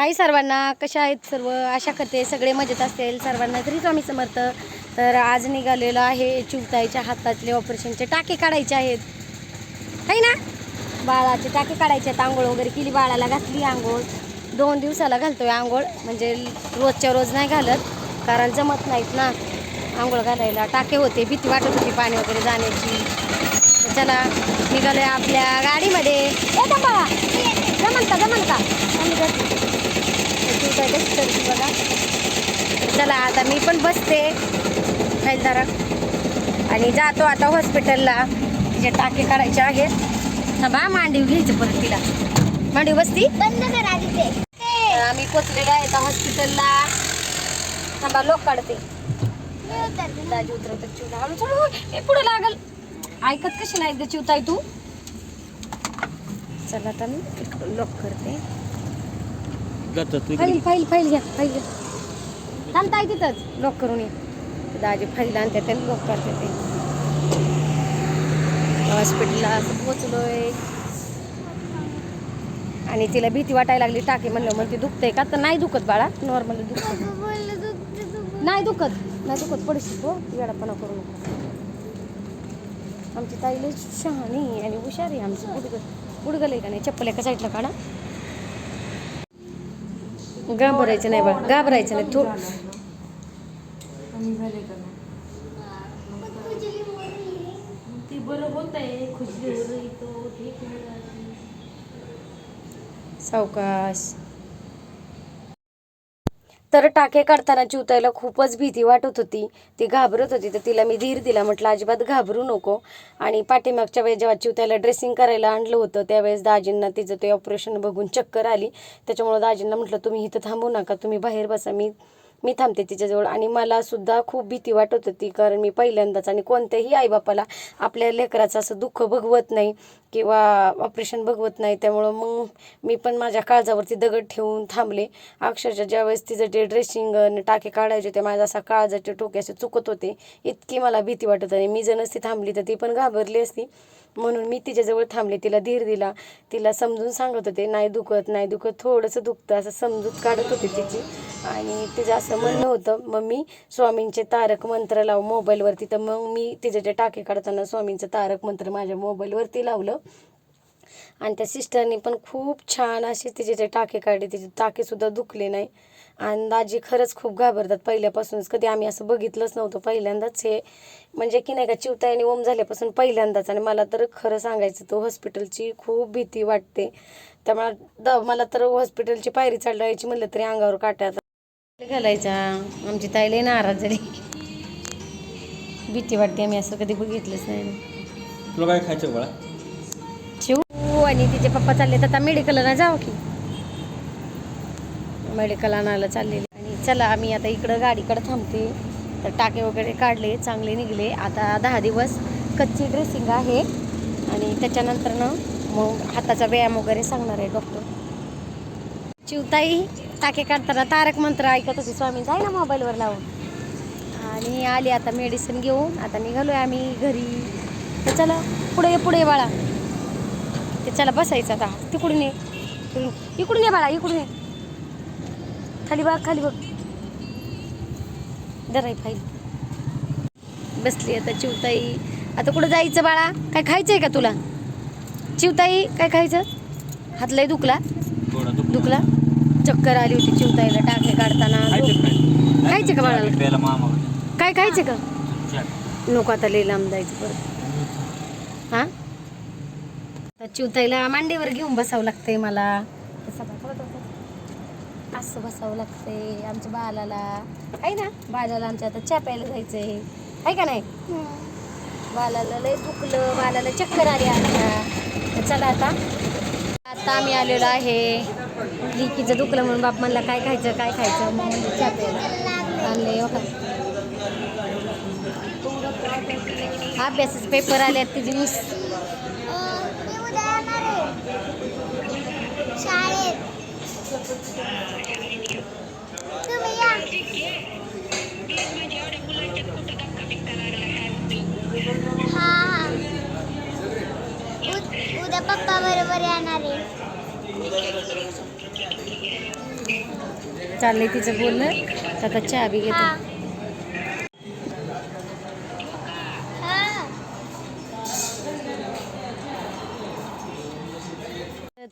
हाय सर्वांना कशा आहेत सर्व? आशा करते सगळे मजेत असतील? सर्वांना तरी स्वामी समर्थ तर आज निघालेलो आहे चिवताईच्या हातातले ऑपरेशनचे टाके काढायचे आहेत. है ना? बाळाचे टाके काढायचे आहेत आंघोळ वगैरे केली. बाळाला घातली आंघोळ. दोन दिवसाला घालतोय आंघोळ. म्हणजे रोजच्या रोज नाही घालत कारण जमत नाहीत ना. आंघोळ घालायला टाके होते भीती वाटत होती पाणी वगैरे जाण्याची. चला निघालोय आपल्या गाडीमध्ये ए बाळा जमन का जमन का आम्ही जातो. करते बघा. चला आता मी पण बसते. खाईलदारात आणि जातो आता हॉस्पिटलला तिचे टाके काढायचे आहेत. थांबा मांडीव घ्यायचं परत तिला. मांडीव बसती? बंद करा आम्ही पोचलेलो आहे आता हॉस्पिटलला थांबा लोक काढते. दाजी उतरवतात चिवता हळू हे पुढे लागल. ऐकत कशी नाही चिवताय तू? चला आता मी लॉक करते. फाईल फाईल फाईल घ्या फाईल घ्या. थांबताय तिथंच. लॉक करून ये. दाजी फाईल आणते ते लॉक करते ते. हॉस्पिटलला असं पोचलोय. आणि तिला भीती वाटायला लागली टाके म्हणलं मग दुखतंय का? तर नाही दुखत बाळा. नॉर्मली दुखत नाही दुखत. नाही दुखत. पडशील शकतो येडापणा करू नको. आमची ताई शहाणी आणि हुशार आहे. आमची गुडग गुडगल आहे का नाही? चप्पल एका साईडला काढा. घाबरायचं नाही बाळ घाबरायचं नाही मोरली. ती बरं होत आहे सावकाश तर टाके काढताना चिवतायला खूपच भीती वाटत होती. ती घाबरत होती. तर तिला मी धीर दिला. म्हटलं अजिबात घाबरू नको. आणि पाठीमागच्या वेळेस जेव्हा चिवतायला ड्रेसिंग करायला आणलं होतं त्यावेळेस दाजींना तिचं ते ऑपरेशन बघून चक्कर आली. त्याच्यामुळं दाजींना म्हटलं तुम्ही इथं थांबू नका. तुम्ही बाहेर बसा. मी मी थांबते तिच्याजवळ. आणि मला सुद्धा खूप भीती वाटत होती कारण मी पहिल्यांदाच आणि कोणत्याही आईबापाला आपल्या लेकराचं असं दुःख भगवत नाही. किंवा ऑपरेशन भगवत नाही त्यामुळं मग मी पण माझ्या काळजावरती दगड ठेवून थांबले. अक्षरशः ज्यावेळेस तिचं जे ड्रेसिंग आणि टाके काढायचे होते माझा असा काळजाचे टोके असे चुकत होते. इतकी मला भीती वाटत आणि मी जर नसती थांबली तर ती पण घाबरली असती. म्हणून मी तिच्याजवळ थांबले तिला धीर दिला. तिला समजून सांगत होते नाही दुखत नाही दुखत थोडंसं दुखतं असं समजूत काढत होते तिची. आणि तिचं असं म्हणणं होतं मग मी स्वामींचे तारक मंत्र लाव मोबाईलवरती. तर मग मी तिचे जे टाके काढताना स्वामींचं तारक मंत्र माझ्या मोबाईलवरती लावलं. आणि त्या सिस्टरनी पण खूप छान असे तिचे ते टाके काढले तिचे टाकेसुद्धा दुखले नाही. आणि दाजी खरंच खूप घाबरतात पहिल्यापासूनच. कधी आम्ही असं बघितलंच नव्हतं पहिल्यांदाच हे. म्हणजे की नाही का चिवतायने ओम झाल्यापासून पहिल्यांदाच. आणि मला तर खरं सांगायचं तो हॉस्पिटलची खूप भीती वाटते. त्यामुळे द मला तर हॉस्पिटलची पायरी चालवायची म्हणलं तरी अंगावर काट्यात घालायचा आमची ताईला नाराज झाली भीती वाटते आम्ही असं कधी बघितलंच नाही. तुला काय खायचं बाळा? आणि तिचे पप्पा चालले तर आता मेडिकलला जाऊ की. मेडिकल आणायला चाललेले आणि चला आम्ही आता इकडं गाडीकडे थांबते. तर टाके वगैरे काढले चांगले निघले. आता दहा दिवस कच्ची ड्रेसिंग आहे. आणि त्याच्यानंतर ना मग हाताचा व्यायाम वगैरे सांगणार आहे डॉक्टर चिवताई टाके काढताना तारक मंत्र ऐकत होती स्वामी. जाय ना मोबाईलवर लावून. आणि आली आता मेडिसिन घेऊन. आता निघालोय आम्ही घरी. तर चला पुढे पुढे बाळा ते चला बसायचं आता. तिकडून ये. इकडून ये बाळा इकडून ये. खाली बघ खाली बघ. दराई फाईल. बसली आता चिवताई. आता कुठं जायचं बाळा? काय खायचंय का तुला? चिवताई काय खायचं? हात लय दुखला. दुखला. चक्कर आली होती चिवताईला टाके काढताना. खायचं खायचं का बाळाला? काय खायचं का. नको आता लई लांब जायचं परत. हां? तर चिवताईला मांडीवर घेऊन बसावं लागतंय मला. तसं बसावं लागतं. असं बसावं लागतंय आमच्या बालाला आहे ना? बालाला आमच्या आता चहा प्यायला जायचंय. आहे का नाही? बालाला लय दुखलं. बालाला चक्कर आली आता. चला आता. आता आम्ही आलेलो आहे. लिकीचं दुखलं म्हणून बाप म्हणला काय खायचं? काय खायचं? मग म्हणलं चहा प्यायला आणले बघा. अभ्यासाचे पेपर आले आहेत तिची नुस अं, मी उद्या येणार आहे शाळेत. तुम्ही या. हा हा. उद- उद्या पप्पा बरोबर येणार आहे. चाललंय तिचं बोलणं. आता चहा बी घेते.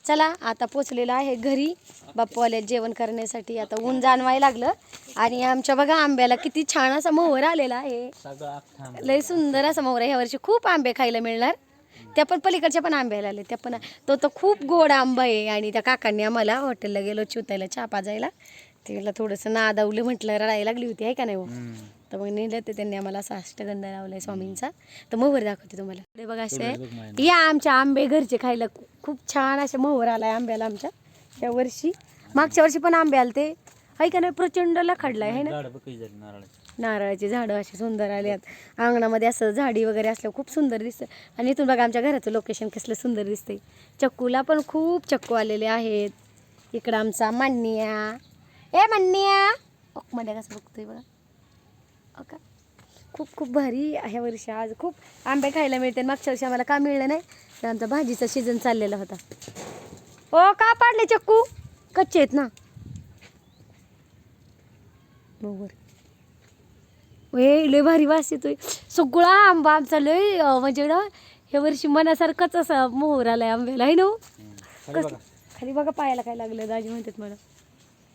चला आता पोचलेलं आहे घरी. बाप्पू आले जेवण करण्यासाठी आता ऊन जाणवायला लागलं. आणि आमच्या बघा आंब्याला किती छान असा मोहर आलेला आहे. लय सुंदर असा मोहर आहे. यावर्षी खूप आंबे खायला मिळणार. त्या पण पलीकडच्या पण आंब्याला आले त्या पण तो तर खूप गोड आंबा आहे. आणि त्या काकांनी आम्हाला हॉटेलला गेलो चिवतायला चहा पाजायला. तिला थोडंसं नादावलं म्हटलं रडायला लागली होती आहे का नाही हो? तर मग नेलं ते त्यांनी आम्हाला असा अष्टगंध लावलाय स्वामींचा. तर मोहर दाखवते तुम्हाला. इकडे बघा असे या आमच्या आंबे घरचे खायला खूप छान असे मोहर आलाय आंब्याला आमच्या. या वर्षी मागच्या वर्षी पण आंबे आलते. आहे का नाही प्रचंड लखडलाय आहे ना? नारळाची. झाडं अशी सुंदर आली आहेत. अंगणामध्ये असं झाडी वगैरे असल्या खूप सुंदर दिसतं. आणि इथून बघा आमच्या घराचं लोकेशन कसलं सुंदर दिसतंय. चक्कूला पण खूप चक्कू आलेले आहेत. इकडं आमचा मान्या ए मान्या. ओकमध्ये कसं बघतोय बघा. हो का खूप खूप भारी ह्या वर्षी आज. खूप आंबे खायला मिळते मागच्या वर्षी आम्हाला का मिळलं नाही? तर आमचा भाजीचा सीझन चाललेला होता. ओ का पाडले चक्कू? कच्चे आहेत ना. बरोबर. वे लय भारी वास येतोय. सगळा आंबा आमचा लय म्हणजे ना ह्या वर्षी मनासारखंच असा मोहर आलाय आंब्याला. आहे ना हो? खाली बघा. खाली बघा पायाला काय लागलं दाजी म्हणतात मला.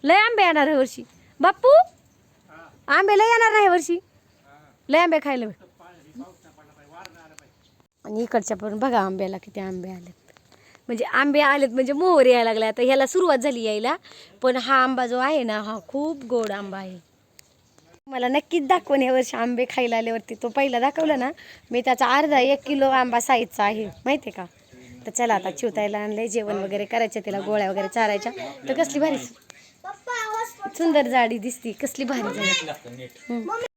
लय आंबे येणार ह्या वर्षी. बाप्पू आंबे लय येणार नाही वर्षी. लय आंबे खायला आणि इकडच्या पण बघा आंब्याला किती आंबे आलेत. म्हणजे आंबे आलेत म्हणजे मोहर यायला लागले आता ह्याला सुरुवात झाली यायला. पण हा आंबा जो आहे ना हा खूप गोड आंबा आहे. मला नक्कीच दाखवून या वर्षी आंबे खायला आल्यावरती. तो पहिला दाखवला ना मी त्याचा अर्धा एक किलो आंबा साईजचा आहे. माहिती आहे का? तर चला आता चिवतायला आणलंय. जेवण वगैरे करायचं तिला गोळ्या वगैरे चारायच्या. तर कसली भारी सुंदर जाडी दिसती कसली भारी झाली.